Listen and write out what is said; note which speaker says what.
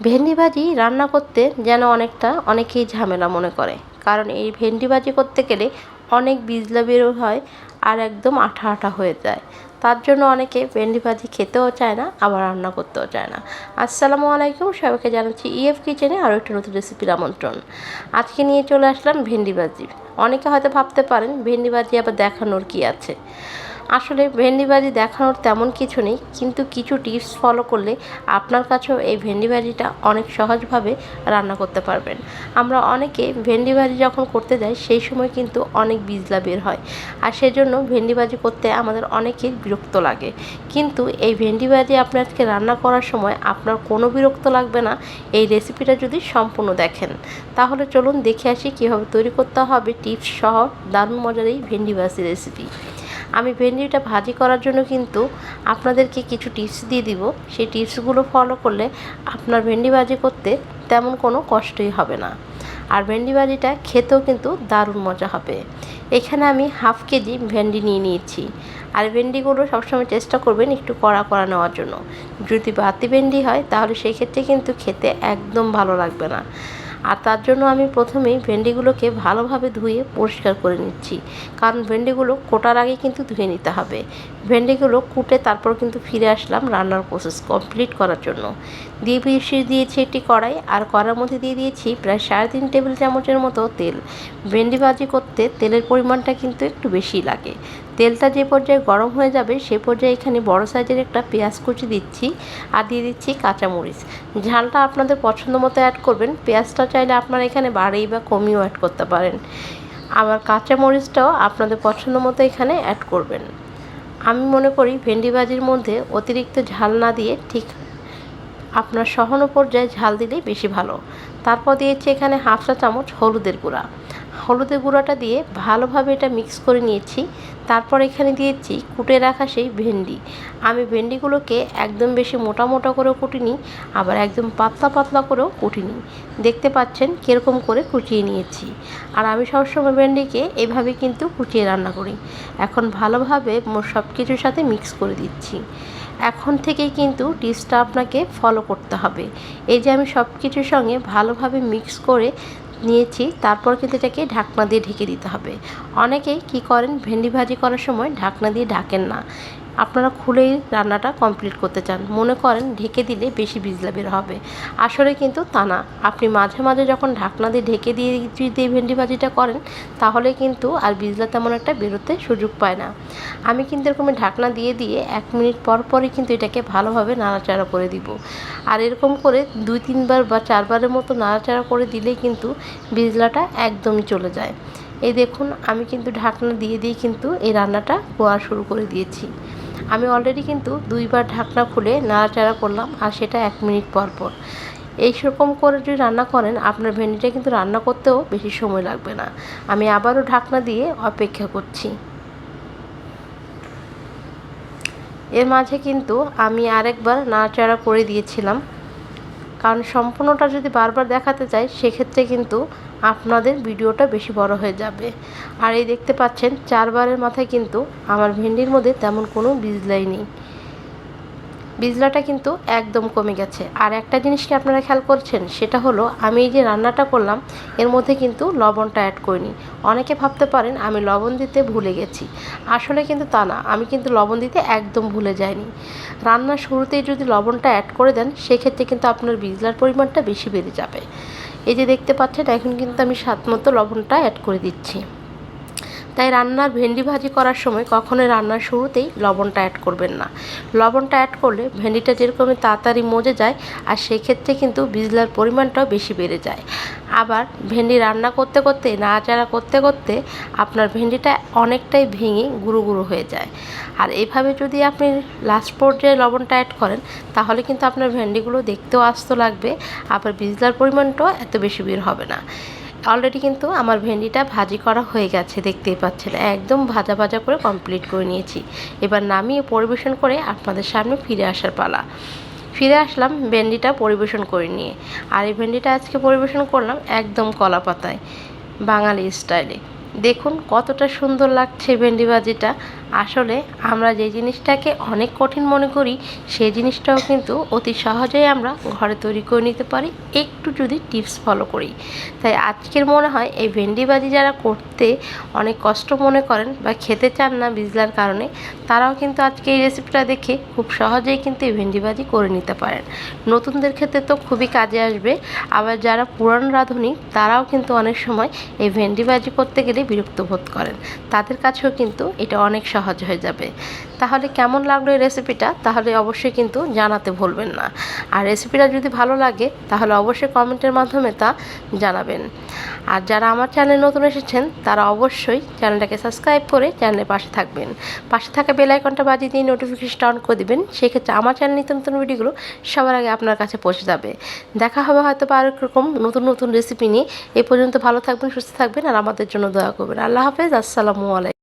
Speaker 1: ভেন্ডি ভাজি রান্না করতে যেন অনেকটা অনেকেই ঝামেলা মনে করে। কারণ এই ভেন্ডি ভাজি করতে গেলে অনেক বিজলা বেরো হয় আর একদম আঠা আঠা হয়ে যায়। তার জন্য অনেকে ভেন্ডি ভাজি খেতেও চায় না, আবার রান্না করতেও চায় না। আসসালামু আলাইকুম, সবাইকে জানাচ্ছি ইএফ কিচেনে আরও একটা নতুন রেসিপির আমন্ত্রণ। আজকে নিয়ে চলে আসলাম ভেন্ডি ভাজি অনেকে হয়তো ভাবতে পারেন ভেন্ডি ভাজি আবার দেখানোর কি আছে? আসলে ভেন্ডি ভাজি দেখানোর তেমন কিছু নেই, কিন্তু কিছু টিপস ফলো করলে আপনার কাছেও এই ভেন্ডি ভাজিটা অনেক সহজভাবে রান্না করতে পারবেন। আমরা অনেকে ভেন্ডি ভাজি যখন করতে যাই, সেই সময় কিন্তু অনেক বিজলা বের হয়। আর সেজন্য ভেন্ডি ভাজি করতে আমাদের অনেকের বিরক্ত লাগে। কিন্তু এই ভেন্ডি ভাজি আপনি আজকে রান্না করার সময় আপনার কোনো বিরক্ত লাগবে না, এই রেসিপিটা যদি সম্পূর্ণ দেখেন। তাহলে চলুন দেখে আসি কীভাবে তৈরি করতে হবে টিপস সহ দারুণ মজার এই ভেন্ডি ভাজি রেসিপি আমি ভেন্ডিটা ভাজি করার জন্য কিন্তু আপনাদেরকে কিছু টিপস দিয়ে দিব। সেই টিপসগুলো ফলো করলে আপনার ভেন্ডি ভাজি করতে তেমন কোনো কষ্টই হবে না। আর ভেন্ডি ভাজিটা খেতেও কিন্তু দারুণ মজা হবে। এখানে আমি হাফ কেজি ভেন্ডি নিয়ে নিয়েছি। আর ভেন্ডিগুলো সবসময় চেষ্টা করবেন একটু কড়া কড়া নেওয়ার জন্য। যদি বাতি ভেন্ডি হয় তাহলে সেক্ষেত্রে কিন্তু খেতে একদম ভালো লাগবে না। আর তার জন্য আমি প্রথমেই ভেন্ডিগুলোকে ভালোভাবে ধুয়ে পরিষ্কার করে নিচ্ছি। কারণ ভেন্ডিগুলো কোটার আগে কিন্তু ধুয়ে নিতে হবে। ভেন্ডিগুলো কুটে তারপর কিন্তু ফিরে আসলাম রান্নার প্রসেস কমপ্লিট করার জন্য। দিয়ে বেশি দিয়েছি একটি কড়াই আর কড়ার মধ্যে দিয়ে দিয়েছি প্রায় সাড়ে তিন টেবিল চামচের মতো তেল। ভেন্ডি ভাজি করতে তেলের পরিমাণটা কিন্তু একটু বেশি লাগে। তেলটা যে পর্যায়ে গরম হয়ে যাবে সে পর্যায়ে এখানে বড় সাইজের একটা পেঁয়াজ কুচি দিচ্ছি আর দিয়ে দিচ্ছি কাঁচামরিচ। ঝালটা আপনাদের পছন্দ মতো অ্যাড করবেন। পেঁয়াজটা চাইলে আপনারা এখানে বাড়েই বা কমিয়েও অ্যাড করতে পারেন। আবার কাঁচামরিচটাও আপনাদের পছন্দ মতো এখানে অ্যাড করবেন। আমি মনে করি ভেন্ডি ভাজির মধ্যে অতিরিক্ত ঝাল না দিয়ে ঠিক আপনার সহন পর্যায়ে ঝাল দিলেই বেশি ভালো। তারপর দিয়েছি এখানে হাফ চা চামচ হলুদের গুঁড়া। হলুদের গুঁড়াটা দিয়ে ভালোভাবে এটা মিক্স করে নিয়েছি। তারপর এখানে দিয়েছি কুটে রাখা সেই ভেন্ডি। আমি ভেন্ডিগুলোকে একদম বেশি মোটা মোটা করেও কুটিনি, আবার একদম পাতলা পাতলা করেও কুটিনি। দেখতে পাচ্ছেন কীরকম করে কুচিয়ে নিয়েছি। আর আমি সবসময় ভেন্ডিকে এভাবে কিন্তু কুচিয়ে রান্না করি। এখন ভালোভাবে সব কিছুর সাথে মিক্স করে দিচ্ছি। এখন থেকেই কিন্তু টিপসটা আপনাকে ফলো করতে হবে। এই যে আমি সব কিছুর সঙ্গে ভালোভাবে মিক্স করে নিয়েছি, তারপর কিন্তু এটাকে ঢাকনা দিয়ে ঢেকে দিতে হবে। অনেকেই কি করেন, ভেন্ডি ভাজি করার সময় ঢাকনা দিয়ে ঢাকেন না। আপনারা খুলেই রান্নাটা কমপ্লিট করতে চান। মনে করেন ঢেকে দিলে বেশি বিজলা বের হবে। আসলে কিন্তু তা না। আপনি মাঝে মাঝে যখন ঢাকনা দিয়ে ঢেকে দিয়ে যদি ভেন্ডি ভাজিটা করেন, তাহলে কিন্তু আর বিজলা তেমন একটা বেরোতে সুযোগ পায় না। আমি কিন্তু এরকম ঢাকনা দিয়ে দিয়ে এক মিনিট পর পরই কিন্তু এটাকে ভালোভাবে নাড়াচাড়া করে দিব। আর এরকম করে দুই, তিনবার বা চারবারের মতো নাড়াচাড়া করে দিলেই কিন্তু বিজলাটা একদমই চলে যায়। এই দেখুন, আমি কিন্তু ঢাকনা দিয়ে দিয়ে কিন্তু এই রান্নাটা করা শুরু করে দিয়েছি। আমি অলরেডি কিন্তু দুইবার ঢাকনা খুলে নাড়াচাড়া করলাম, আর সেটা এক মিনিট পর পর। এই সেরকম করে যদি রান্না করেন, আপনার ভেন্ডিটা কিন্তু রান্না করতেও বেশি সময় লাগবে না। আমি আবারও ঢাকনা দিয়ে অপেক্ষা করছি। এর মাঝে কিন্তু আমি আরেকবার নাড়াচাড়া করে দিয়েছিলাম। কারণ সম্পূর্ণটা যদি বারবার দেখাতে চাই, সেক্ষেত্রে কিন্তু আপনাদের ভিডিওটা বেশি বড় হয়ে যাবে। আর এই দেখতে পাচ্ছেন, চারবারের মাথায় কিন্তু আমার ভেন্ডির মধ্যে তেমন কোনো বিজলাই নেই। বিজলাটা কিন্তু একদম কমে গেছে। আর একটা জিনিস কি আপনারা খেয়াল করছেন? সেটা হলো, আমি এই যে রান্নাটা করলাম, এর মধ্যে কিন্তু লবণটা অ্যাড করিনি। অনেকে ভাবতে পারেন, আমি লবণ দিতে ভুলে গেছি। আসলে কিন্তু তা না, আমি কিন্তু লবণ দিতে একদম ভুলে যাইনি। রান্নার শুরুতেই যদি লবণটা অ্যাড করে দেন, সেক্ষেত্রে কিন্তু আপনার বিজলার পরিমাণটা বেশি বেড়ে যাবে। এই যে দেখতে পাচ্ছেন এখন কিন্তু আমি স্বাদ মতো লবণটা অ্যাড করে দিচ্ছি। তাই রান্নার ভেন্ডি ভাজি করার সময় কখনোই রান্নার শুরুতেই লবণটা অ্যাড করবেন না। লবণটা অ্যাড করলে ভেন্ডিটা যেরকমই তাড়াতাড়ি মজে যায়, আর সেক্ষেত্রে কিন্তু বিজলার পরিমাণটাও বেশি বেড়ে যায়। আবার ভেন্ডি রান্না করতে করতে, নাড়াচাড়া করতে করতে আপনার ভেন্ডিটা অনেকটাই ভেঙে গুঁড়ো গুঁড়ো হয়ে যায়। আর এভাবে যদি আপনি লাস্ট পর্যায়ে লবণটা অ্যাড করেন, তাহলে কিন্তু আপনার ভেন্ডিগুলো দেখতেও আস্ত লাগবে, আবার বিজলার পরিমাণটাও এত বেশি বের হবে না। অলরেডি কিন্তু আমার ভেন্ডিটা ভাজি করা হয়ে গেছে, দেখতেই পাচ্ছেন। একদম ভাজা ভাজা করে কমপ্লিট করে নিয়েছি। এবার নামিয়ে পরিবেশন করে আপনাদের সামনে ফিরে আসার পালা। ফিরে আসলাম ভেন্ডিটা পরিবেশন করে নিয়ে। আর এই ভেন্ডিটা আজকে পরিবেশন করলাম একদম কলা পাতায়, বাঙালি স্টাইলে দেখুন কতটা সুন্দর লাগছে ভেন্ডি ভাজিটা। আসলে আমরা যে জিনিসটাকে অনেক কঠিন মনে করি সেই জিনিসটাও কিন্তু অতি সহজেই আমরা ঘরে তৈরি করে নিতে পারি, একটু যদি টিপস ফলো করি। তাই আজকের মনে হয় এই ভেন্ডিবাজি যারা করতে অনেক কষ্ট মনে করেন বা খেতে চান না বিজলার কারণে, তারাও কিন্তু আজকে এই রেসিপিটা দেখে খুব সহজেই কিন্তু এই ভেন্ডিবাজি করে নিতে পারেন। নতুনদের ক্ষেত্রে তো খুবই কাজে আসবে, আবার যারা পুরান রাঁধুনি, তারাও কিন্তু অনেক সময় এই ভেন্ডি ভাজি করতে গেলে বিরক্ত বোধ করেন। তাদের কাছেও কিন্তু এটা অনেক সহজ হয়ে যাবে। তাহলে কেমন লাগল এই রেসিপিটা তাহলে অবশ্যই কিন্তু জানাতে ভুলবেন না। আর রেসিপিটা যদি ভালো লাগে, তাহলে অবশ্যই কমেন্টের মাধ্যমে তা জানাবেন। আর যারা আমার চ্যানেলে নতুন এসেছেন, তারা অবশ্যই চ্যানেলটাকে সাবস্ক্রাইব করে চ্যানেলের পাশে থাকবেন। পাশে থাকা বেল আইকনটা বাজিয়ে দিয়ে নোটিফিকেশনটা অন করে দেবেন। সেক্ষেত্রে আমার চ্যানেল নিত্য নতুন ভিডিওগুলো সবার আগে আপনার কাছে পৌঁছে যাবে। দেখা হবে হয়তো বা রকম নতুন নতুন রেসিপি নিয়ে। এ পর্যন্ত ভালো থাকবেন, সুস্থ থাকবেন, আর আমাদের জন্য দোয়া করবেন। আল্লাহ হাফেজ, আসসালামু আলাইকুম।